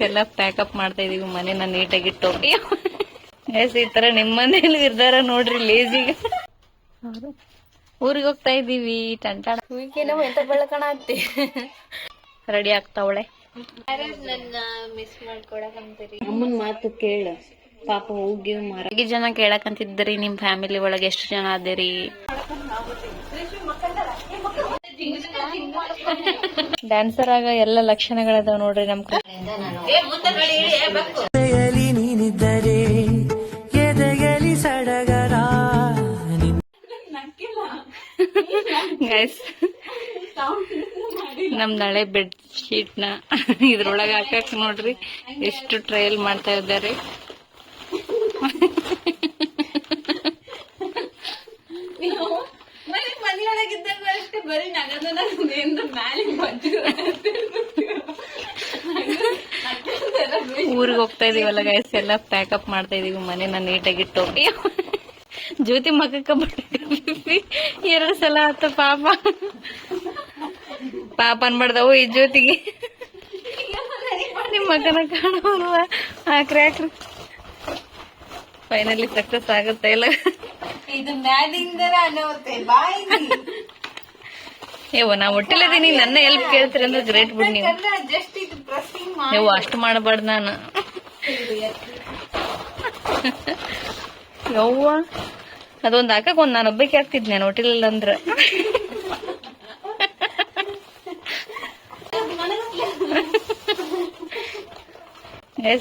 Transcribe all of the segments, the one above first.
ಎಲ್ಲ ಪ್ಯಾಕಪ್ ಮಾಡ್ತಾ ಇದೀವಿ ಮನೇನ ನೀಟಾಗಿ ಇಟ್ಟು ಎಸ್ ಈ ತರ ನಿಮ್ಮ ಮನೇಲಿ ಇರ್ದಾರ ನೋಡ್ರಿ ಲೇಜಿಗೆ ಊರಿಗೆ ಹೋಗ್ತಾ ಇದೀವಿ ಟಂಟಾಡ ನಾವು ಎಂತ ಬೆಳಕಣ ಆಗ್ತಿ ರೆಡಿ ಆಗ್ತಾವಳೆ ನನ್ನ ಮಿಸ್ ಮಾಡ್ಕೊಡಕಂತೀರಿ ಅಮ್ಮನ್ ಮಾತು ಕೇಳ. ಪಾಪ ಹೋಗಿ ಮಾರ. ಜನ ಕೇಳಕಂತಿದ್ರಿ ನಿಮ್ ಫ್ಯಾಮಿಲಿ ಒಳಗೆ ಎಷ್ಟು ಜನ ಅದೇರಿ? ಡ್ಯಾನ್ಸರ್ ಆಗ ಎಲ್ಲ ಲಕ್ಷಣಗಳದಾವ ನೋಡ್ರಿ ನಮ್ ಕಡೆಯಲ್ಲಿ ನೀನಿದ್ದರೆ ಎದೆಯಲ್ಲಿ ಸಡಗರ ಗೈಸ್ ನಮ್ ನಳೆ ಬೆಡ್ ಶೀಟ್ನ ಇದ್ರೊಳಗೆ ಹಾಕಕ್ ನೋಡ್ರಿ. ಎಷ್ಟು ಟ್ರಯಲ್ ಮಾಡ್ತಾ ಇದ್ದಾರೆ. ಊರಿಗೆ ಹೋಗ್ತಾ ಇದೀವಲ್ಲ ಗೈಸ್ ಎಲ್ಲ ಪ್ಯಾಕಪ್ ಮಾಡ್ತಾ ಇದೀವಿ, ಮನೇನ ನೀಟಾಗಿ ಇಟ್ಟು. ಜ್ಯೋತಿ ಮಗಕ್ಕ ಎರಡು ಸಲ ಆತ ಪಾಪ. ಪಾಪ ಅನ್ಬಾರ್ದವು ಈ ಜ್ಯೋತಿಗೆ. ನಿಮ್ಮ ಮಗನ ಕಾಣುವ ಹಾಕ್ರಿ ಹಾಕ್ರಿ ಫೈನಲಿ ಸಕ್ಸಸ್ ಆಗುತ್ತೆ ಇಲ್ಲ ಇದು ಬಾಯಿ ಏವ ನಾ ಒಟ್ಟಿಲ್ಲದೀನಿ ನನ್ನ ಎಲ್ಪ್ ಕೇಳ್ತೀರಿ ಅಂದ್ರೆ ಗ್ರೇಟ್ ಬಿಡ್ ನೀವು. ಜಸ್ಟ್ ಇದು ಪ್ರೆಸ್ಸಿಂಗ್ ನೀವು ಅಷ್ಟು ಮಾಡಬಾರ್ದು ನಾನು. ಯವ್ವ ಅದೊಂದು ಹಾಕಕ್ ಒಂದ್ ನಾನು ಒಬ್ಬಕ್ಕೆ ಹಾಕ್ತಿದ್ ನಾನು ಒಟ್ಟಿಲ್ಲ ಅಂದ್ರೆ.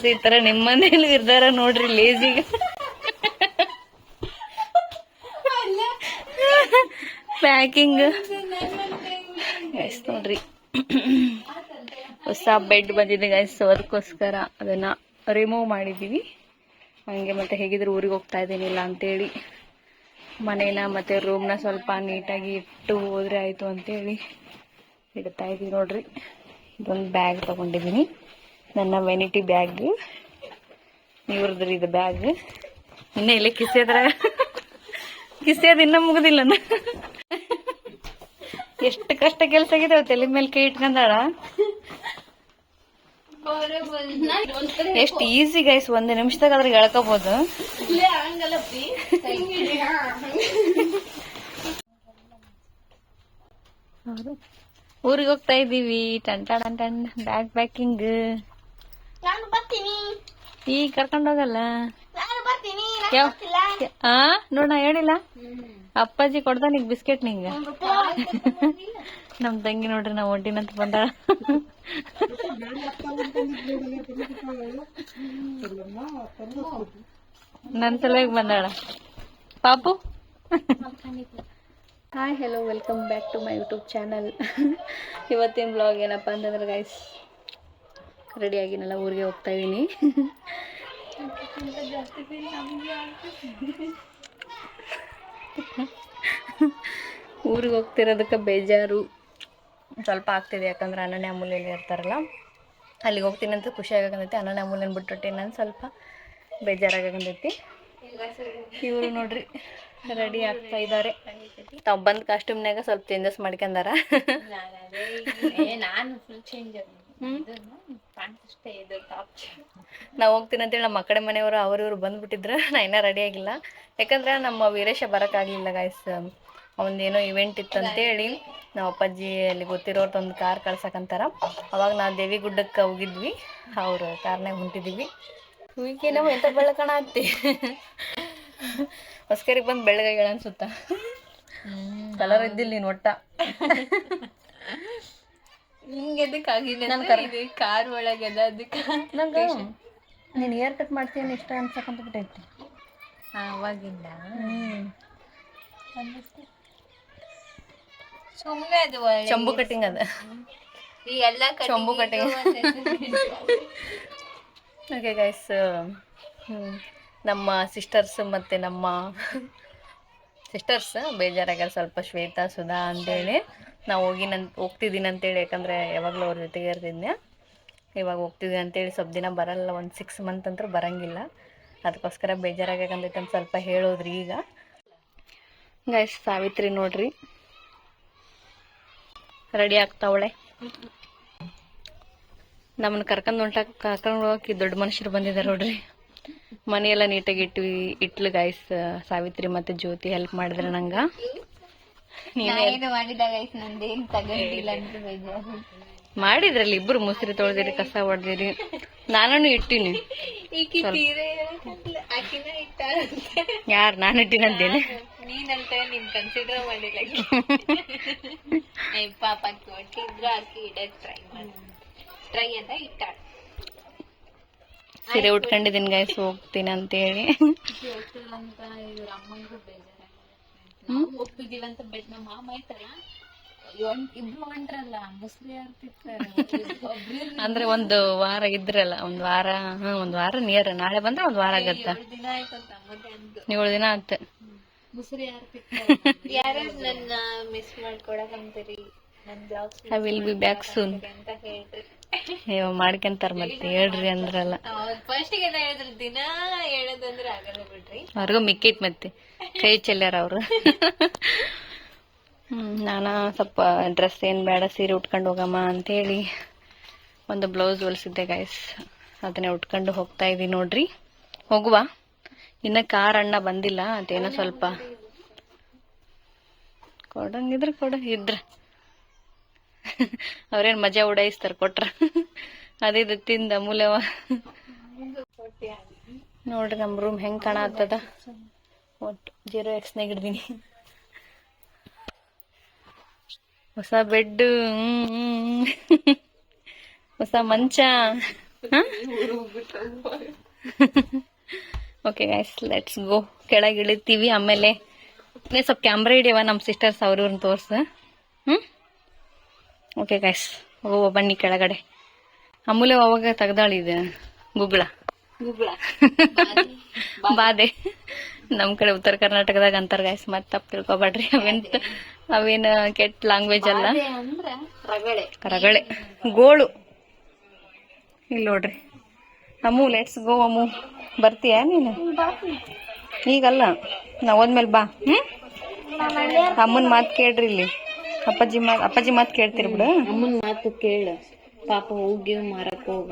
ಈ ತರ ನಿಮ್ಮ ಮನೇಲಿ ಇರ್ದಾರ ನೋಡ್ರಿ ಲೇಜಿಗೆ ಪ್ಯಾಕಿಂಗ್. ಗೈಸ್ ನೋಡ್ರಿ. ಹೊಸ ಬೆಡ್ ಬಂದಿದೆ ಗೈಸ್ ಅದಕ್ಕೋಸ್ಕರ ಅದನ್ನ ರಿಮೂವ್ ಮಾಡಿದೀವಿ ಹಂಗೆ ಮತ್ತೆ ಹೇಗಿದ್ರು ಊರಿಗೆ ಹೋಗ್ತಾ ಇದ್ದೀನಿಲ್ಲ ಅಂತೇಳಿ. ಮನೇನ ಮತ್ತೆ ರೂಮ್ನ ಸ್ವಲ್ಪ ನೀಟಾಗಿ ಇಟ್ಟು ಹೋದ್ರೆ ಆಯ್ತು ಅಂತೇಳಿ ಇಡ್ತಾ ಇದೀವಿ ನೋಡ್ರಿ. ಇದೊಂದು ಬ್ಯಾಗ್ ತಗೊಂಡಿದ್ದೀನಿ. ನನ್ನ ವೆನಿಟಿ ಬ್ಯಾಗ್ ಇವ್ರದ್ರಿ ಇದು ಬ್ಯಾಗ್ ಇನ್ನೇ ಇಲ್ಲಿ ಕಿಸೆದ್ರ ಕಿಸೆದ್ ಇನ್ನ ಮುಗುದಿಲ್ಲ. ಎಷ್ಟು ಕಷ್ಟ ಕೆಲಸ ಆಗಿದೆ ತಲೆ ಮೇಲೆ ಕೈ ಇಟ್ಕೊಂಡಾಳ? ಎಷ್ಟು ಈಸಿ ಗೈಸ್ ಒಂದು ನಿಮಿಷದಾಗ ಅದ್ರಾಗ ಎಳ್ಕೋಬಹುದು ಊರಿಗೆ ಹೋಗ್ತಾ ಇದೀವಿ ಟನ್ ಟನ್ ಟನ್ ಬ್ಯಾಗ್ ಪ್ಯಾಕಿಂಗ್ ನಾನು ಬರ್ತೀನಿ. ಈಗ ಕರ್ಕೊಂಡು ಹೋಗಲ್ಲ? ನಾನು ಬರ್ತೀನಿ. ಯಾವ ಆ? ನೋಡ ಹೇಳಿಲ್ಲ? ಅಪ್ಪಾಜಿ ಕೊಡ್ದ ನಿಗ್ ಬಿಸ್ಕೆಟ್ ನಿಂಗ. ನಮ್ ತಂಗಿ ನೋಡ್ರಿ ನಾವ್ ಹೊಂಟಿನಂತ ಬಂದಾಳ. ನನ್ ಸಲುವಾಗಿ ಬಂದಾಳ. ಪಾಪು? Hi hello welcome back to my YouTube channel ಇವತ್ತಿನ ಬ್ಲಾಗ್ ಏನಪ್ಪ ಅಂತಂದ್ರೆ ಗೈಸ್ ರೆಡಿ ಆಗಿನಲ್ಲ ಊರಿಗೆ ಹೋಗ್ತಾ ಊರಿಗೆ ಹೋಗ್ತಿರೋದಕ್ಕೆ ಬೇಜಾರು. ಸ್ವಲ್ಪ ಆಗ್ತಿದೆ ಯಾಕಂದ್ರೆ ಅನನ್ಯ ಅಮೂಲ್ಯಲ್ಲಿ ಇರ್ತಾರಲ್ಲ. ಅಲ್ಲಿಗೆ ಹೋಗ್ತೀನಿ ಅಂತ ಖುಷಿ ಆಗಂದೈತಿ ಅನನ್ಯ ಅಮೂಲ್ಯನ ಬಿಟ್ಬಿಟ್ಟು ನಾನು ಸ್ವಲ್ಪ ಬೇಜಾರಾಗಂದೈತಿ ಇವರು ನೋಡ್ರಿ ರೆಡಿ ಆಗ್ತಾ ಇದ್ದಾರೆ ತಾವು ಬಂದ ಕಾಸ್ಟ್ಯೂಮ್ನಾಗ ಸ್ವಲ್ಪ ಚೇಂಜಸ್ ಮಾಡ್ಕೊಂಡಾರ? ನಾನು ಫುಲ್ ಚೇಂಜ್ ನಾವು ಹೋಗ್ತೀನಿ ಅಂತೇಳಿ ನಮ್ಮ ಕಡೆ ಮನೆಯವರು ಅವರಿವ್ರು ಇವ್ರು ಬಂದ್ಬಿಟ್ಟಿದ್ರು ನಾ ಇನ್ನೂ ರೆಡಿ ಆಗಿಲ್ಲ. ಯಾಕಂದ್ರೆ ನಮ್ಮ ವೀರೇಶ ಬರೋಕ್ಕಾಗಲಿಲ್ಲ ಗಾಯ್ಸ್ ಅವನದೇನೋ ಇವೆಂಟ್ ಇತ್ತು ಅಂತೇಳಿ ನಮ್ಮ ಅಪ್ಪಾಜಿ ಅಲ್ಲಿ ಗೊತ್ತಿರೋರ್ದು ಒಂದು ಕಾರ್ ಕಳ್ಸಕ್ಕಂತಾರ ಅವಾಗ ನಾವು ದೇವಿಗುಡ್ಡಕ್ಕೆ ಹೋಗಿದ್ವಿ. ಅವ್ರ ಕಾರ್ನಾಗ ಹೊಂಟಿದ್ದೀವಿ ಈಗ ನಾವು ಎಂತ ಬೆಳಕಣ ಆಗ್ತಿ ಹೊಸ್ಕರಿಗೆ ಬಂದು ಬೆಳಗಾಗಿ ಅನ್ಸುತ್ತ? ಕಲರ್ ಇದ್ದಿಲ್ಲ ನೀನು ಒಟ್ಟ. ನಿಂಗೆ ಎದಕ್ಕಾಗಿದೆ ಆಗಿದೆ ನಾನು ಕಾರ್ ಒಳಗೆಲ್ಲ ಅದಕ್ಕೆ ನಂಗೆ ನೀನು ಹೇರ್ ಕಟ್ ಮಾಡ್ತೀನಿ ಇಷ್ಟ ಅನ್ಸಕ್ಕಂತ ಬಿಟ್ಟೈತಿ. ಅವಾಗಿಂದ? ಹ್ಮ್. ಸುಮ್ಮನೆ ಅದು ಚಂಬು ಕಟಿಂಗ್ ಅದ. ಈ ಎಲ್ಲ ಚಂಬು ಕಟಿಂಗ್ ಓಕೆ ಗೈಸ್ ನಮ್ಮ ಸಿಸ್ಟರ್ಸ್ ಮತ್ತು ನಮ್ಮ ಸಿಸ್ಟರ್ಸ್ ಬೇಜಾರಾಗ್ಯಾರ ಸ್ವಲ್ಪ ಶ್ವೇತಾ ಸುಧಾ ಅಂತೇಳಿ. ನಾವು ಹೋಗಿನಂತ ಹೋಗ್ತಿದ್ದೀನಿ ಅಂತೇಳಿ, ಯಾಕಂದರೆ ಯಾವಾಗಲೂ ಅವ್ರ ಜೊತೆಗೆ ಇರ್ತಿದ್ದೆ ಇವಾಗ ಹೋಗ್ತಿದ್ದೀನಿ ಅಂತೇಳಿ, ಸ್ವಲ್ಪ ದಿನ ಬರಲ್ಲ, ಒಂದು ಸಿಕ್ಸ್ ಮಂತ್ ಅಂತೂ ಬರಂಗಿಲ್ಲ. ಅದಕ್ಕೋಸ್ಕರ ಬೇಜಾರಾಗ್ಯಾಕಂದೈತೆ ಅಂತ ಸ್ವಲ್ಪ ಹೇಳೋದ್ರಿ ಈಗ. ಗೈಸ್ ಸಾವಿತ್ರಿ ನೋಡ್ರಿ. ರೆಡಿ ಆಗ್ತಾವಳೆ ನಮ್ಮನ್ನು ಕರ್ಕೊಂಡು ಹೊಂಟ ಕರ್ಕೊಂಡು ಹೋಗಕ್ಕೆ ದೊಡ್ಡ ಮನುಷ್ಯರು ಬಂದಿದ್ದಾರೆ ನೋಡ್ರಿ. ಮನೆಯೆಲ್ಲ ನೀಟಾಗಿ ಇಟ್ವಿ ಇಟ್ಲು ಗಾಯ್ಸ್ ಸಾವಿತ್ರಿ ಮತ್ತು ಜ್ಯೋತಿ ಹೆಲ್ಪ್ ಮಾಡಿದ್ರೆ ನಂಗ. ನೀವೇ ಮಾಡಿದ ಮಾಡಿದಾಗ ಐತ್ ನಂದೇನ್ ತಗೊಂಡಿಲ್ಲ ಅಂತ ಬೇಜಾರು ಮಾಡಿದ್ರಲ್ಲಿ ಇಬ್ರು ಮುಸ್ರಿ ತೊಳೆದಿರಿ ಕಸ ಹೊಡೆದಿರಿ ನಾನು ಇಟ್ಟಿನಿ. ಯಾರು ನಾನು ಇಟ್ಟಿನಂತೇನೆ? ನೀನಂತ ನೀನ್ ಕನ್ಸಿಡರ್ ಮಾಡಿಲ್ಲ ಏ ಪಾಪ ಇದ್ರು ಆಕಿ ಇಡಕ್ ಟ್ರೈ ಮಾಡಿ. ಟ್ರೈ ಅಂತ ಇಟ್ಟಾಳ. ಸೀರೆ ಉಟ್ಕೊಂಡಿದ್ದೀನಿ ಗೈಸ್ ಹೋಗ್ತೀನಿ ಅಂತೇಳಿ ಅಂತ ಇವ್ರ ಹೋಗ್ತಿದೀವಿ ಅಂತ ಬೆಟ್ ನಮ್ಮ ಮಾಮ ಒಂದ್- ಇಬ್ರು ಹೊಂಟ್ರಲ್ಲ ಮುಸ್ಲಿ ಒಬ್ರು ಅಂದ್ರೆ ಒಂದು ವಾರ ಇದ್ರಲ್ಲ ಒಂದ್ ವಾರ ಹ್ಮ್ ಒಂದ್ ವಾರ ನಿಯರ್ ನಾಳೆ ಬಂದ್ರೆ ಒಂದ್ ವಾರ ಆಗತ್ತ. ಏಳು ದಿನ ಆತ ಮುಸ್ರಿ ಯಾರು ಯಾರ್ಯಾರು ನನ್ನ ಮಿಸ್ ಮಾಡ್ಕೊಡಕ್ ಅಂತೀರಿ? ನನ್ blog I will be back soon ಅಂತ ಹೇಳ್ರಿ. ಅಯ್ಯೋ ಮಾಡ್ಕೊಂತಾರ ಮತ್ತೆ ಹೇಳ್ರಿ ಅಂದ್ರಲ್ಲ. ಫಸ್ಟ್ಗೆ ಹೇಳಿದ್ರು ದಿನ ಹೇಳೋದಂದ್ರೆ ಆಗಲ್ಲ ಬಿಡ್ರಿ. ಅವ್ರಿಗೂ ಮಿಕ್ಕಿತ್ ಮತ್ತೆ ಕೈ ಚೆಲ್ಲಾರ ಅವ್ರು. ಹ್ಮ್ ನಾನ ಸ್ವಲ್ಪ ಡ್ರೆಸ್ ಏನ್ ಬೇಡ ಸೀರೆ ಉಟ್ಕೊಂಡು ಹೋಗಮ್ಮ ಅಂತೇಳಿ ಒಂದು ಬ್ಲೌಸ್ ಹೊಲಿಸಿದ್ದೆ ಗಾಯ್ಸ್ ಅದನ್ನೇ ಉಟ್ಕೊಂಡು ಹೋಗ್ತಾ ಇದೀನಿ ನೋಡ್ರಿ. ಹೋಗುವ? ಇನ್ನ ಕಾರ್ ಅಣ್ಣ ಬಂದಿಲ್ಲ ಅದೇನೋ ಸ್ವಲ್ಪ ಕೊಡಂಗಿದ್ರೆ ಕೊಡ ಇದ್ರ. ಅವ್ರೇನ್ ಮಜಾ ಉಡಾಯಿಸ್ತಾರ ಕೊಟ್ರ. ಅದಿದು ತಿಂದ ಮೂಲವ. ನೋಡ್ರಿ ನಮ್ ರೂಮ್ ಹೆಂಗ್ ಕಾಣತ್ತದ ಒಟ್ಟು ಜೀರೋ ಎಕ್ಸ್ನಾಗ ಹಿಡ್ದೀನಿ ಹೊಸ ಬೆಡ್ ಹೊಸ ಮಂಚ. ಓಕೆ ಗೈಸ್ ಲೆಟ್ಸ್ ಗೋ ಕೆಳಗೆ ಇಳಿತೀವಿ ಆಮೇಲೆ. ಸ್ವಲ್ಪ ಕ್ಯಾಮ್ರಾ ಹಿಡಿಯವ ನಮ್ಮ ಸಿಸ್ಟರ್ಸ್ ಅವ್ರವ್ರನ್ನ ತೋರ್ಸ. ಹ್ಮ್? ಓಕೆ ಗೈಸ್ ಓ ಬನ್ನಿ ಕೆಳಗಡೆ. ಅಮೂಲ್ಯ ಅವಾಗ ತೆಗ್ದಾಳಿದೆ ಗುಗ್ಗಳ ಗುಗ್ಳ. ಬಾದೆ. ನಮ್ ಕಡೆ ಉತ್ತರ ಕರ್ನಾಟಕದಾಗ ಅಂತಾರ ಗಾಯ್ಸ್ ಮತ್ ತಪ್ಪು ತಿಳ್ಕೊಬೇಡ್ರಿ ಅವೆಂತ ಅವೇನ ಕೆಟ್ಟ ಲ್ಯಾಂಗ್ವೇಜ್ ಅಲ್ಲ. ರಗಳೆ. ಗೋಳು. ಇಲ್ಲಿ ನೋಡ್ರಿ. ಅಮ್ಮು ಲೆಟ್ಸ್ ಗೋ ಅಮ್ಮು ಬರ್ತೀಯ ನೀನು? ಈಗಲ್ಲ. ನಾ ಹೋದ್ಮೇಲೆ ಬಾ. ಹ್ಮ್? ಅಮ್ಮನ ಮಾತ್ ಕೇಳ್ರಿ ಇಲ್ಲಿ. ಅಪ್ಪಾಜಿ ಮಾತ್ ಅಪ್ಪಾಜಿ ಮಾತ್ ಕೇಳ್ತೀರಿ ಬಿಡು. ಅಮ್ಮನ್ ಮಾತು ಕೇಳು. ಪಾಪ ಹೋಗಿ ಮಾರಕ್ ಹೋಗ.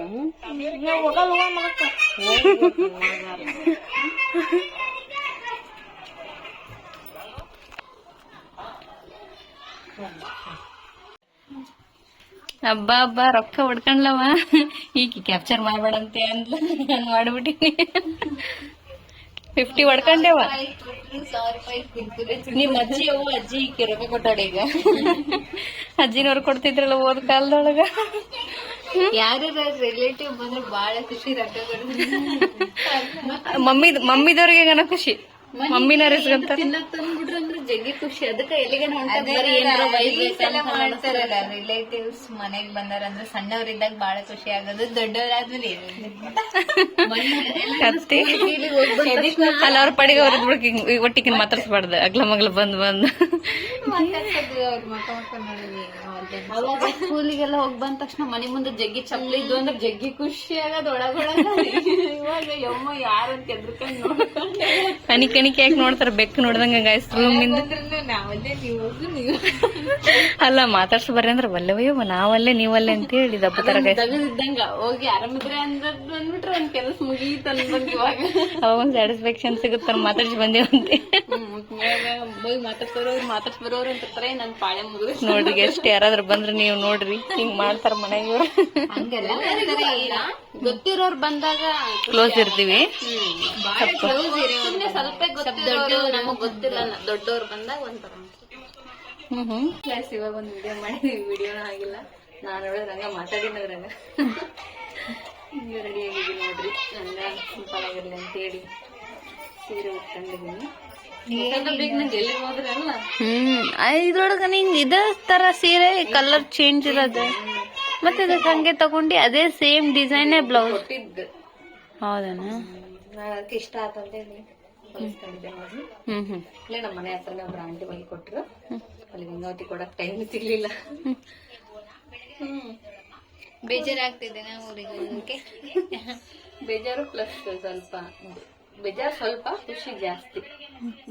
ಹಬ್ಬ ಹಬ್ಬ ರೊಕ್ಕ ಹೊಡ್ಕೊಂಡ್ಲವ ಈಗ ಕ್ಯಾಪ್ಚರ್ ಮಾಡ್ಬೇಡಂತೆ ಅಂದ್ಲ. ನಾನು ಮಾಡ್ಬಿಟ್ಟಿನಿ. ಫಿಫ್ಟಿ ಹೊಡ್ಕೊಂಡೇವ. ನಿಮ್ ಅಜ್ಜಿ ಅವು ಅಜ್ಜಿ ಕಿರಕ ಕೊಟ್ಟಾಡ ಈಗ. ಅಜ್ಜಿನವ್ರು ಕೊಡ್ತಿದ್ರಲ್ಲ ಓದ್ ಕಾಲದೊಳಗ? ಯಾರು ರಿಲೇಟಿವ್ ಬಂದ್ರೆ ಬಹಳ ಖುಷಿ ರೊಕ್ಕ ಮಮ್ಮಿದ್ ಮಮ್ಮಿದವ್ರಿಗೆ ಖುಷಿ. ಮಮ್ಮಿನ ಇಸ್ಕೊಂತಾರ ತಿನ್ನಕ್ ತಂದ್ಬಿಟ್ರು ಅಂದ್ರೆ ಜಗ್ಗಿ ಖುಷಿ. ಅದಕ್ಕೆ ಎಲ್ಲಿಗೆ ಮಾಡ್ತಾರಲ್ಲ ರಿಲೇಟಿವ್ಸ್ ಮನೆಗ್ ಬಂದಾರಂದ್ರೆ ಸಣ್ಣವರಿದ್ದಾಗ ಬಹಳ ಖುಷಿ ಆಗೋದು ದೊಡ್ಡವರಾದ್ರೆ ಕತ್ತಿ. ಅಲ್ಲ ಅವ್ರ ಪಡಿಗೆ ಅವ್ರ ಬಿಡಕ್ ಒಟ್ಟಿಗೆ ಮಾತಾಡ್ಸ್ಬಾರ್ದು. ಅಗ್ಲ ಮಗ್ಲ ಬಂದ್ ಬಂದ್. ಅವಾಗ ಸ್ಕೂಲಿಗೆಲ್ಲ ಹೋಗ್ ಬಂದ ತಕ್ಷಣ ಮನೆ ಮುಂದೆ ಜಗ್ಗಿ ಚಪ್ಪಲಿ ಇದ್ವು ಅಂದ್ರೆ ಜಗ್ಗಿ ಖುಷಿ ಆಗೋದು ಒಳಗೊಳಗ. ಇವಾಗ ಯಮ್ಮ ನೋಡ್ಕೊಂಡು ಕಣಿಕೆ ಯಾಕೆ ನೋಡ್ತಾರ ಬೆಕ್ಕು ನೋಡ್ದಂಗ ಗಾಯ್ಸ್ ರೂಮಿಂದ ಅಲ್ಲ ಮಾತಾಡ್ಸ ಬರ್ರಿ ಅಂದ್ರ ಬಲ್ಲವಯ್ಯೋ ನಾವಲ್ಲೇ ನೀವಲ್ಲೇ ಅಂತ ಹೇಳಿ ದಪ್ಪ ತರ ಹೋಗಿ ಆರಾಮಿದ್ರೆ ಅಂದ್ರೆ ಬಂದ್ಬಿಟ್ರೆ ಒಂದ್ ಕೆಲಸ ಮುಗೀತು ಅನ್ಬಂದ್ ಇವಾಗ. ಅವಾಗ ಒಂದ್ ಸ್ಯಾಟಿಸ್ಫ್ಯಾಕ್ಷನ್ ಸಿಗುತ್ತಾರ ಮಾತಾಡ್ಸಿ ಬಂದೇವಂತೆ. ಹೋಗಿ ಮಾತಾಡ್ಸೋರು ಮಾತಾಡ್ಸ್ ಬರೋರು ಅಂತಾರೆ ನನ್ ಪಾಳೆ ನೋಡ್ರಿ ಎಷ್ಟು ಯಾರಾದ್ರೂ ಬಂದ್ರೆ ನೀವು ನೋಡ್ರಿ ಹಿಂಗ್ ಮಾಡ್ತಾರ ಮನೆಗೆ ಗೊತ್ತಿರೋರ್ ಬಂದಾಗ ಕ್ಲೋಸ್ ಇರ್ತೀವಿ. ಸ್ವಲ್ಪ ನಮಗ್ ಗೊತ್ತಿಲ್ಲ ದೊಡ್ಡವ್ರು ಬಂದಾಗ ಒಂಥರ ಹ್ಮ್ ಹ್ಮ್. ಕ್ಲಾಸ್ ಇವಾಗ ಒಂದು ವಿಡಿಯೋ ಮಾಡಿದೀವಿ ವಿಡಿಯೋನೂ ಆಗಿಲ್ಲ ನಾನು ನೋಡಿದ್ರೆ ಹಂಗ ಮಾತಾಡಿನದ್ರಂಗ ಹಿಂಗೆ ರೆಡಿ ಆಗಿದ್ದೀನಿ ನೋಡ್ರಿ. ನಂಗ ಸಿಂಪಲ್ ಆಗಿರ್ಲಿ ಅಂತೇಳಿ. ಸೀರೆ ಉಟ್ಕೊಂಡಿದ್ದೀನಿ ಹ್ಮ್ ಇದ್ರೊಳಗ ನಿಂಗ್ ಇದರ ತರ ಸೀರೆ ಕಲರ್ ಚೇಂಜ್ ಇರೋದು. ಮತ್ತೆ ಇದಕ್ಕೆ ಹಂಗೆ ತಗೊಂಡಿ ಅದೇ ಸೇಮ್ ಡಿಸೈನೇ ಬ್ಲೌಸ್ ಹೌದನ? ಇಷ್ಟ ಆತಂತ ಹೇಳಿ. ಹ್ಮ್ ಹ್ಮ್. ಇಲ್ಲೇ ನಮ್ಮ ಮನೆ ಹತ್ರನೇ ಒಬ್ರು ಆಂಟಿ ಬಳಿ ಕೊಟ್ರು. ಅಲ್ಲಿ ಗಂಗಾವತಿ ಕೊಡಕ್ ಟೈಮ್ ಸಿಗ್ಲಿಲ್ಲ. ಬೇಜಾರಾಗ್ತಿದೆ ನಾವು ಊರಿಗೆ ಬೇಜಾರು ಪ್ಲಸ್ ಸ್ವಲ್ಪ. ಬೇಜಾರು ಸ್ವಲ್ಪ ಖುಷಿ ಜಾಸ್ತಿ.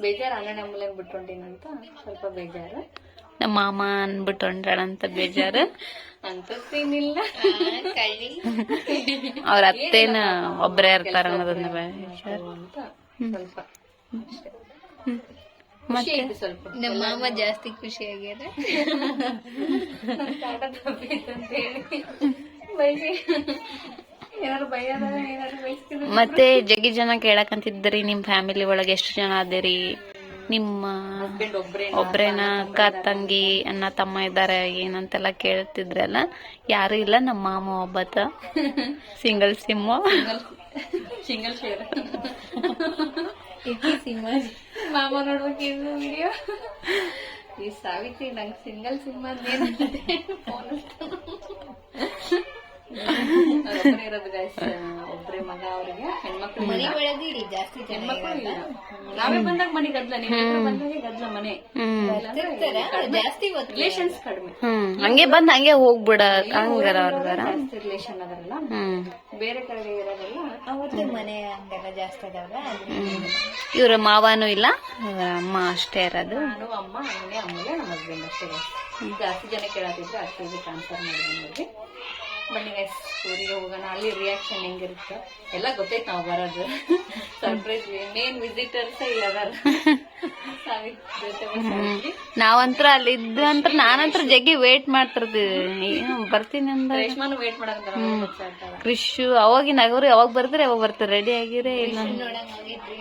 ಬೇಜಾರು ಅಣ್ಣ ಅಮ್ಮಲೆ ಬಿಟ್ಕೊಂಡಿನಂತ ಸ್ವಲ್ಪ ಬೇಜಾರು. ನಮ್ಮ ಮಾಮ ಅನ್ಬಿಟ್ಟು ಹೊಂಟಾಳಂತ ಬೇಜಾರು. ಅಂತೇನಿಲ್ಲ ಅವ್ರ ಅತ್ತೇನ ಒಬ್ರೇ ಇರ್ತಾರ ಅನ್ನೋದನ್ನ ಬೇಜಾರು. ಸ್ವಲ್ಪ. ಮತ್ತೆ? ಸ್ವಲ್ಪ. ನಮ್ಮ ಮಾಮ ಜಾಸ್ತಿ ಖುಷಿ ಆಗ್ಯಾರ ಏನಾರು ಬೈಯದ ಏನಾರು ಬೈಸ್ತಿದ್ರು ಮತ್ತೆ ಜಗ್ಗಿ ಜನ ಕೇಳಕಂತಿದ್ರಿ ನಿಮ್ ಫ್ಯಾಮಿಲಿ ಒಳಗೆ ಎಷ್ಟು ಜನ ಅದಿರಿ? ನಿಮ್ಮ ಒಬ್ರೇ ಒಬ್ರೇನ ಅಕ್ಕ ತಂಗಿ ಅಣ್ಣ ತಮ್ಮ ಇದ್ದಾರೆ ಏನಂತೆಲ್ಲ ಕೇಳ್ತಿದ್ರಲ್ಲ ಯಾರು ಇಲ್ಲ ನಮ್ಮ ಮಾಮ ಒಬ್ಬತ. ಸಿಂಗಲ್ ಸಿಮ್ಮು ಸಿಂಗಲ್ ಶೇರ್ ಮಾಮ ನೋಡ್ಬೇಕು ಇದು ವಿಡಿಯೋ ಈ ಸಾವಿತ್ರಿ ನಂಗೆ ಸಿಂಗಲ್ ಸಿಮ್ ಇರೋದು ಗೈಸ್ ಒಬ್ರೇ ಮಗ ಅವ್ರಿಗೆ ಹೆಣ್ಮಕ್ಳು ಮನೆ ಒಳಗೆ ಜಾಸ್ತಿ ಹೆಣ್ಮಕ್ಳು ಇಲ್ಲ. ನಾವೇ ಬಂದಾಗ ಮನೆ ಗದ್ಲ ನೀವು ಬಂದಾಗ ಗದ್ಲ ಮನೆ. ಹ್ಮ್. ಜಾಸ್ತಿ ರಿಲೇಷನ್ಸ್ ಕಡಿಮೆ. ಹಂಗೆ ಬಂದ್ ಹಂಗೆ ಹೋಗ್ಬಿಡ ಹಂಗಾರ ಅವ್ರ ರಿಲೇಷನ್ ಅದರಲ್ಲ. ಬೇರೆ ಕಡೆ ಇರೋದೆಲ್ಲ ಮನೆ ಹಂಗೆಲ್ಲ ಜಾಸ್ತಿ ಅದಾವಲ್ಲ ಇವ್ರ ಮಾವನೂ ಇಲ್ಲ ಇವ್ರ ಅಮ್ಮ ಅಷ್ಟೇ ಇರೋದು. ನಾನು ಅಮ್ಮ ಹಂಗೆ ಅಮ್ಮಗೆ ನಮ್ಮ ಹಸ್ಬೆಂಡ್ ಅಷ್ಟೇ. ಜಾಸ್ತಿ ಜನ ಕೇಳತ್ತಿದ್ರು ಅಷ್ಟೇ ಟ್ರಾನ್ಸ್ಫರ್ ಮಾಡಿ ನೋಡ್ರಿ ಬನ್ನಿ ಗೈಸ್ ಊರಿಗೆ ಹೋಗೋಣ. ಅಲ್ಲಿ ರಿಯಾಕ್ಷನ್ ಹೆಂಗಿರುತ್ತೆ? ಎಲ್ಲ ಗೊತ್ತೈತೆ ನಾವು ಬರೋದು. ಸರ್ಪ್ರೈಸ್ ಮೇನ್ ವಿಸಿಟರ್ಸ್ ಇಲ್ಲ ಬರ. ನಾವಂತ್ರ ಅಲ್ಲಿ. ಇದ್ರಂತ್ರ ನಾನಂತ್ರ ಜಗ್ಗಿ ವೇಟ್ ಮಾಡ್ತಿರ್ತೀವಿ. ಬರ್ತೀನಿ ಅಂದ್ರೆ ರೇಷ್ಮಾನು ವೇಟ್ ಮಾಡಕ್ ಗೊತ್ತಾಗ್ತದ ಕೃಷು ಅವಾಗಿನ ನಗರು ಯಾವಾಗ ಬರ್ತಾರೆ ಯಾವಾಗ ಬರ್ತಾರೆ? ರೆಡಿ ಆಗಿರೇ ಇಲ್ಲ?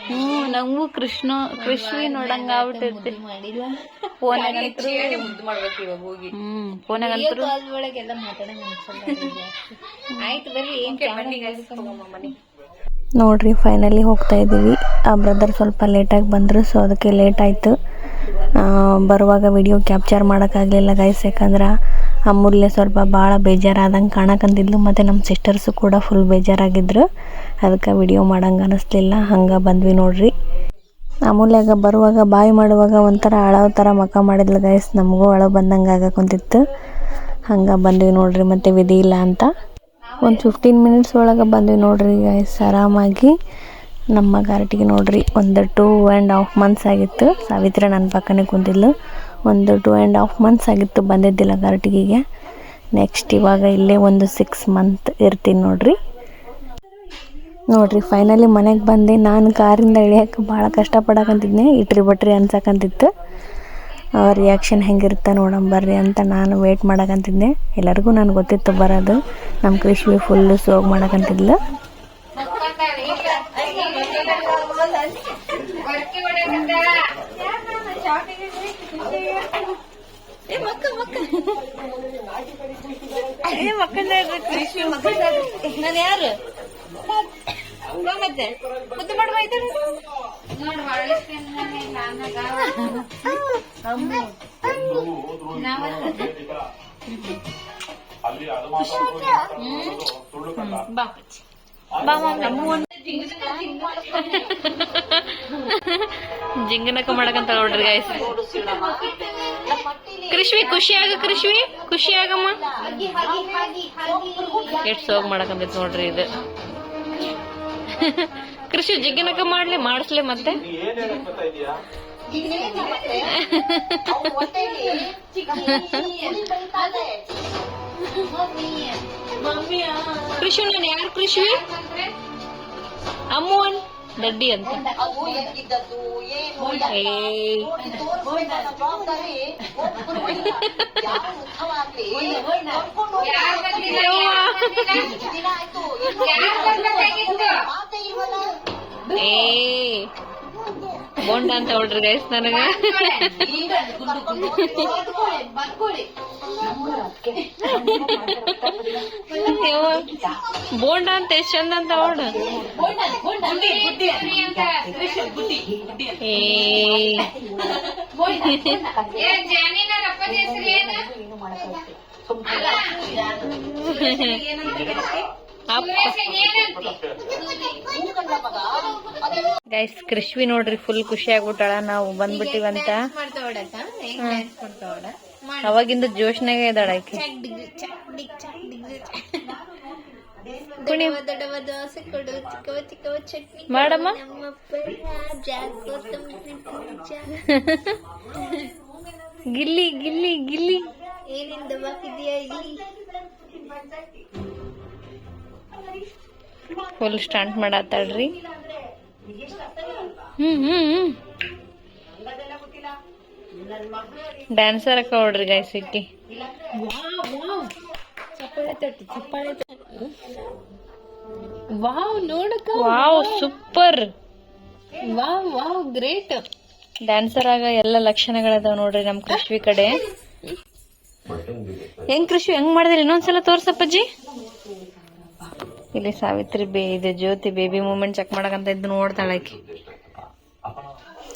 ಹ್ಮ್ ನಂಗೂ ಕೃಷ್ಣ ಕೃಷ್ಣ ನೋಡಂಗ ಆಗ್ಬಿಟ್ಟಿರ್ತಿ. ಫೋನಾಗಂತೂ ಮುದ್ದು ಮಾಡ್ಬೇಕು ಇವಾಗ ಹೋಗಿ. ಹ್ಮ್ ಫೋನಾಗಂತೂ ಒಳಗೆಲ್ಲ ಮಾತಾಡಂಗ ನೋಡ್ರಿ ಫೈನಲಿ ಹೋಗ್ತಾ ಇದ್ದೀವಿ ಆ ಬ್ರದರ್ ಸ್ವಲ್ಪ ಲೇಟಾಗಿ ಬಂದರು ಸೊ ಅದಕ್ಕೆ ಲೇಟ್ ಆಯಿತು. ಬರುವಾಗ ವಿಡಿಯೋ ಕ್ಯಾಪ್ಚರ್ ಮಾಡೋಕ್ಕಾಗಲಿಲ್ಲ ಗೈಸ್ ಯಾಕಂದ್ರೆ ಅಮೂಲ್ಯ ಸ್ವಲ್ಪ ಭಾಳ ಬೇಜಾರಾದಂಗೆ ಕಾಣಕಂತಿದ್ಲು ಮತ್ತು ನಮ್ಮ ಸಿಸ್ಟರ್ಸು ಕೂಡ ಫುಲ್ ಬೇಜಾರಾಗಿದ್ರು. ಅದಕ್ಕೆ ವಿಡಿಯೋ ಮಾಡಂಗೆ ಅನ್ನಿಸ್ಲಿಲ್ಲ ಹಂಗೆ ಬಂದ್ವಿ ನೋಡ್ರಿ. ಅಮೂಲ್ಯಾಗ ಬರುವಾಗ ಬಾಯಿ ಮಾಡುವಾಗ ಒಂಥರ ಅಳೋ ಥರ ಮಕ ಮಾಡಿದ್ಲು ಗೈಸ್ ನಮಗೂ ಅಳೋ ಬಂದಂಗೆ ಆಗಕೊಂತಿತ್ತು. ಹಂಗೆ ಬಂದ್ವಿ ನೋಡ್ರಿ, ಮತ್ತು ವಿಧಿ ಇಲ್ಲ ಅಂತ. ಒಂದು ಫಿಫ್ಟೀನ್ ಮಿನಿಟ್ಸ್ ಒಳಗೆ ಬಂದ್ವಿ ನೋಡ್ರಿ ಗೈಸ್ ಆರಾಮಾಗಿ. ನಮ್ಮ ಗಾರ್ಟಿಗೆ ನೋಡ್ರಿ, ಒಂದು ಟೂ ಆ್ಯಂಡ್ ಹಾಫ್ ಮಂತ್ಸ್ ಆಗಿತ್ತು. ಸಾವಿತ್ರಿ ನನ್ನ ಪಕ್ಕನೇ ಕುಂತಿದ್ಲು. ಒಂದು ಟೂ ಆ್ಯಂಡ್ ಹಾಫ್ ಮಂತ್ಸ್ ಆಗಿತ್ತು ಬಂದಿದ್ದಿಲ್ಲ ಗಾರ್ಟಿಗೆ ನೆಕ್ಸ್ಟ್ ಇವಾಗ ಇಲ್ಲೇ ಒಂದು ಸಿಕ್ಸ್ ಮಂತ್ ಇರ್ತೀನಿ ನೋಡ್ರಿ. ನೋಡ್ರಿ ಫೈನಲಿ ಮನೆಗೆ ಬಂದೆ. ನಾನು ಕಾರಿಂದ ಇಳಿಯೋಕೆ ಭಾಳ ಕಷ್ಟಪಡಕಂತಿದ್ದೆ ಇಟ್ರಿ ಬಟ್ರಿ ಅನ್ಸಕಂತಿತ್ತು. ರಿಯಾಕ್ಷನ್ ಹೆಂಗಿರುತ್ತೆ ನೋಡೋಣ ಬರ್ರಿ ಅಂತ ನಾನು ವೇಟ್ ಮಾಡಕಂತಿದ್ದೆ. ಎಲ್ಲರಿಗೂ ನನಗೆ ಗೊತ್ತಿತ್ತು ಬರೋದು. ನಮ್ಮ ಕೃಷಿ ಫುಲ್ಲು ಸೋಗ್ ಮಾಡಕಂತಿದ್ಲು. ನಾನು ಯಾರು? ಮತ್ತೆ? ಮುದ್ದು ಮಾಡುವ ಜಿಂಗನಕ ಮಾಡಕಂತ ನೋಡ್ರಿ ಗಾಯ್ಸ್ ಕೃಷ್ವಿ ಖುಷಿಯಾಗ ಕೃಷ್ವಿ ಖುಷಿಯಾಗಮ್ಮ ಎಷ್ಟು ಸೋಗ್ ಮಾಡಕಂತೈತಿ ನೋಡ್ರಿ ಇದು. ಕೃಷಿ ಜಿಗ್ಗಿನಕ ಮಾಡ್ಲಿ, ಮಾಡಿಸ್ಲಿ ಮತ್ತೆ. ಕೃಷಿ ನಾನು ಯಾರು ಕೃಷಿ ಅಮ್ಮು ಅನ್ ದಡ್ಡಿ ಅಂತ ಏಯ್. ಏ ಬೋಂಡ ಅಂತ ಹೊಡ್ರಿ ಗೈಸ್ ನನಗ. ಬೋಂಡ ಅಂತ ಎಷ್ಟ್ ಚಂದ ಅಂತ ಹೊಡು. ಏ. ಗೈಸ್ ಕೃಷ್ವಿ ನೋಡ್ರಿ ಫುಲ್ ಖುಷಿ ಆಗ್ಬಿಟ್ಟಾಳ. ನಾವು ಬಂದ್ಬಿಟ್ಟಿವಂತ. ಅವಾಗಿಂದ ಜೋಶ್ನಾಗ ಇದ್ದಾಳ ಆಕೆ. ಮಾಡಮ್ಮ. ಗಿಲ್ಲಿ ಗಿಲ್ಲಿ ಗಿಲ್ಲಿ. ಏನಿಂದ ಬಾಕಿದ್ಯಾ ಇಲ್ಲಿ? ಫುಲ್ ಸ್ಟಾಂಟ್ ಮಾಡತ್ತಾಳ್ರಿ ಹ್ಮ್ ಹ್ಮ್ ಹ್ಞೂ ಡ್ಯಾನ್ಸರ್ ಅಕ್ಕ ನೋಡ್ರಿ ಗೈಸ್ ಇಕ್ಕಿ ವಾವ್ ನೋಡಕ್ಕ. Wow super wow wow great dancer ಆಗ ಎಲ್ಲ ಲಕ್ಷಣಗಳದಾವ ನೋಡ್ರಿ ನಮ್ ಕೃಷಿ ಕಡೆ. ಹೆಂಗ್ ಕೃಷಿ ಹೆಂಗ್ ಮಾಡಿದ್ರಿ? ಇನ್ನೊಂದ್ಸಲ ತೋರ್ಸಪ್ಪಜ್ಜಿ ಇಲ್ಲಿ ಸಾವಿತ್ರಿ ಬೇ, ಇದೆ ಜ್ಯೋತಿ ಬೇಬಿ ಮೂಮೆಂಟ್ ಚೆಕ್ ಮಾಡಕಂತ ಇದ್ದು ನೋಡ್ತಾಳಕಿ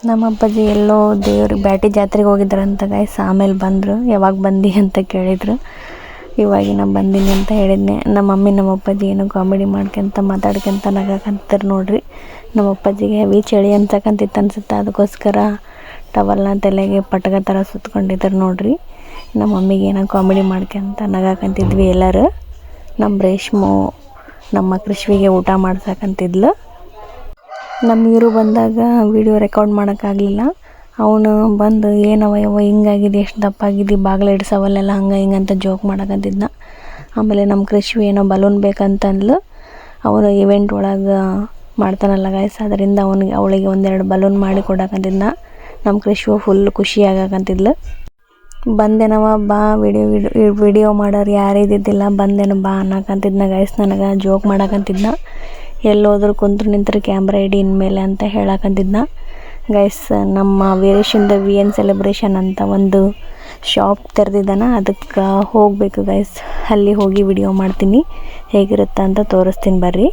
ನಮ್ಮ ಅಪ್ಪಾಜಿ ಎಲ್ಲೋ ದೇವ್ರಿಗೆ ಬ್ಯಾಟಿ ಜಾತ್ರೆಗೆ ಹೋಗಿದ್ರಂತ ಗಾಯ್ಸ್ ಆಮೇಲೆ ಬಂದರು. ಯಾವಾಗ ಬಂದಿ ಅಂತ ಕೇಳಿದ್ರು. ಇವಾಗಿನ ಬಂದೀನಿ ಅಂತ ಹೇಳಿದ್ನೆ. ನಮ್ಮ ಮಮ್ಮಿ, ನಮ್ಮ ಅಪ್ಪಾಜಿ ಏನೋ ಕಾಮಿಡಿ ಮಾಡ್ಕೊಂತ, ಮಾತಾಡ್ಕೊಂತ ನಗಾಕಂತಾರೆ ನೋಡ್ರಿ. ನಮ್ಮ ಅಪ್ಪಾಜಿಗೆ ಹೆವಿ ಚಳಿ ಅನ್ಸಕಂತಿತ್ತು ಅನ್ಸುತ್ತೆ. ಅದಕ್ಕೋಸ್ಕರ ಟವಲ್ನ ತಲೆಗೆ ಪಟಕ ಥರ ಸುತ್ಕೊಂಡಿದ್ರು ನೋಡ್ರಿ. ನಮ್ಮ ಮಮ್ಮಿಗೆ ಏನೋ ಕಾಮಿಡಿ ಮಾಡ್ಕೊಂತ ನಗಾಕಂತಿದ್ವಿ ಎಲ್ಲರೂ. ನಮ್ಮ ರೇಷ್ಮು ನಮ್ಮ ಕೃಷ್ವಿಗೆ ಊಟ ಮಾಡ್ಸಕ್ಕಂತಿದ್ಲು ನಮ್ಮ ಇವರು ಬಂದಾಗ ವಿಡಿಯೋ ರೆಕಾರ್ಡ್ ಮಾಡೋಕ್ಕಾಗಲಿಲ್ಲ. ಅವನು ಬಂದು ಏನವ ಯವ ಹಿಂಗಾಗಿದೆ, ಎಷ್ಟು ದಪ್ಪಾಗಿದೆ, ಬಾಗಿಲು ಇಡ್ಸವಲ್ಲೆಲ್ಲ ಹಂಗೆ ಹಿಂಗೆ ಅಂತ ಜೋಕ್ ಮಾಡಕಂತಿದ್ನ. ಆಮೇಲೆ ನಮ್ಮ ಕೃಷಿ ಏನೋ ಬಲೂನ್ ಬೇಕಂತಂದ್ಲು. ಅವನು ಇವೆಂಟ್ ಒಳಗೆ ಮಾಡ್ತಾನಲ್ಲ ಗಾಯಸ್ ಅದರಿಂದ ಅವನಿಗೆ, ಅವಳಿಗೆ ಒಂದೆರಡು ಬಲೂನ್ ಮಾಡಿ ಕೊಡಕಂತಿದ್ನ. ನಮ್ಮ ಕೃಷಿ ಫುಲ್ ಖುಷಿ ಆಗಕಂತಿದ್ಲು. ಬಂದೇನವ ಬಾ, ವಿಡಿಯೋ ವಿಡಿಯೋ ಮಾಡೋರು ಯಾರು ಇದ್ದಿದ್ದಿಲ್ಲ ಬಂದೆನ, ಬಾ, ಅನ್ನಕಂತಿದ್ನ ಗೈಸ್ ನನಗೆ ಜೋಕ್ ಮಾಡಕಂತಿದ್ನ. ಎಲ್ಲೋದ್ರು ಕುಂತ್ರು ನಿಂತರು ಕ್ಯಾಮ್ರಾ ಇಡಿ ಇನ್ಮೇಲೆ ಅಂತ ಹೇಳಕಂತಿದ್ನ. ಗೈಸ್ ನಮ್ಮ ವೀರೇಶಿಂದ ವಿ ಎನ್ ಸೆಲೆಬ್ರೇಷನ್ ಅಂತ ಒಂದು ಶಾಪ್ ತೆರೆದಿದ್ದಾನ. ಅದಕ್ಕೆ ಹೋಗಬೇಕು ಗೈಸ್ ಅಲ್ಲಿ ಹೋಗಿ ವಿಡಿಯೋ ಮಾಡ್ತೀನಿ. ಹೇಗಿರುತ್ತೆ ಅಂತ ತೋರಿಸ್ತೀನಿ ಬರ್ರಿ.